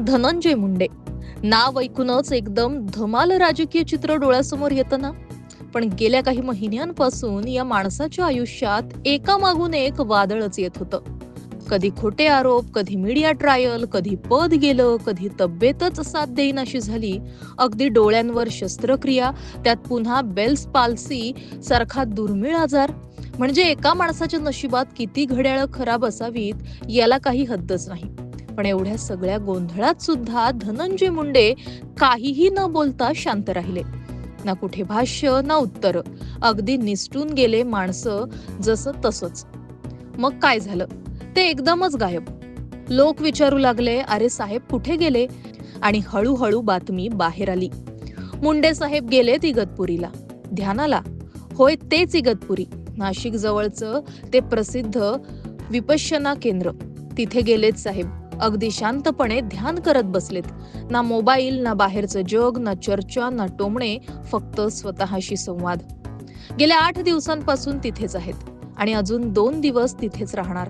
धनंजय मुंडे. नाव ऐकूनच एकदम धमाल राजकीय चित्र डोळ्यासमोर येतं ना पण गेल्या काही महिन्यांपासून या माणसाच्या आयुष्यात एका मागून एक वादळच येत होतं. कधी खोटे आरोप कधी मीडिया ट्रायल कधी पद गेलं कधी तब्येतच साथ देईन अशी झाली. अगदी डोळ्यांवर शस्त्रक्रिया त्यात पुन्हा बेल्स पाल्सी सारखा दुर्मिळ आजार. म्हणजे एका माणसाच्या नशिबात किती घड्याळं खराब असावीत याला काही हद्दच नाही. पण एवढ्या सगळ्या गोंधळात सुद्धा धनंजय मुंडे काहीही न बोलता शांत राहिले. ना कुठे भाष्य ना उत्तर. अगदी निसटून गेले माणसं जसं तसंच. मग काय झालं? ते एकदमच गायब. लोक विचारू लागले अरे साहेब कुठे गेले? आणि हळूहळू बातमी बाहेर आली. मुंडे साहेब गेलेत इगतपुरीला. ध्यानाला. होय तेच इगतपुरी. नाशिक जवळचं ते प्रसिद्ध विपश्यना केंद्र. तिथे गेलेत साहेब. अगदी शांतपणे ध्यान करत बसलेत. ना मोबाईल ना बाहेरचं जग ना चर्चा ना टोमणे फक्त स्वतःशी संवाद. गेल्या आठ दिवसांपासून तिथेच आहेत आणि अजून दोन दिवस तिथेच राहणार.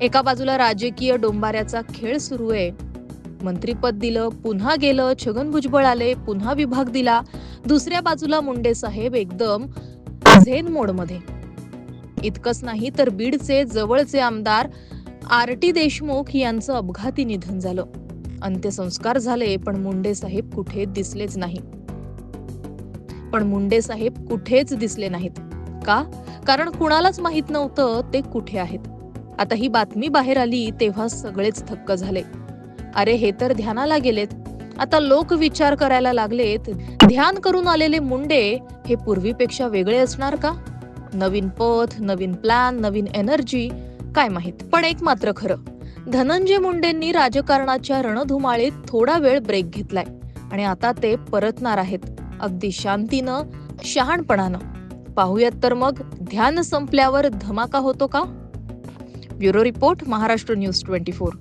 एका बाजूला राजकीय डोंबाऱ्याचा खेळ सुरू आहे. मंत्रीपद दिलं पुन्हा गेलं छगन भुजबळ आले पुन्हा विभाग दिला. दुसऱ्या बाजूला मुंडे साहेब एकदम झेन मोडमध्ये. इतकंच नाही तर बीडचे जवळचे आमदार आर टी देशमुख यांचं अपघाती निधन झालं. अंत्यसंस्कार झाले पण मुंडे साहेब कुठे दिसलेच नाही. पण मुंडे साहेब कुठेच दिसले नाहीत. का? कारण कुणालाच माहीत नव्हतं ते कुठे आहेत. आता ही बातमी बाहेर आली तेव्हा सगळेच थक्क झाले. अरे हे तर ध्यानाला गेलेत. आता लोक विचार करायला लागलेत ध्यान करून आलेले मुंडे हे पूर्वीपेक्षा वेगळे असणार का? नवीन पथ नवीन प्लॅन नवीन एनर्जी काय माहीत? पण एक मात्र खरं. धनंजय मुंडेंनी राजकारणाच्या रणधुमाळीत थोडा वेळ ब्रेक घेतलाय. आणि आता ते परतणार आहेत. अगदी शांतीनं शहाणपणानं. पाहूयात तर मग ध्यान संपल्यावर धमाका होतो का? Bureau report Maharashtra news twenty four.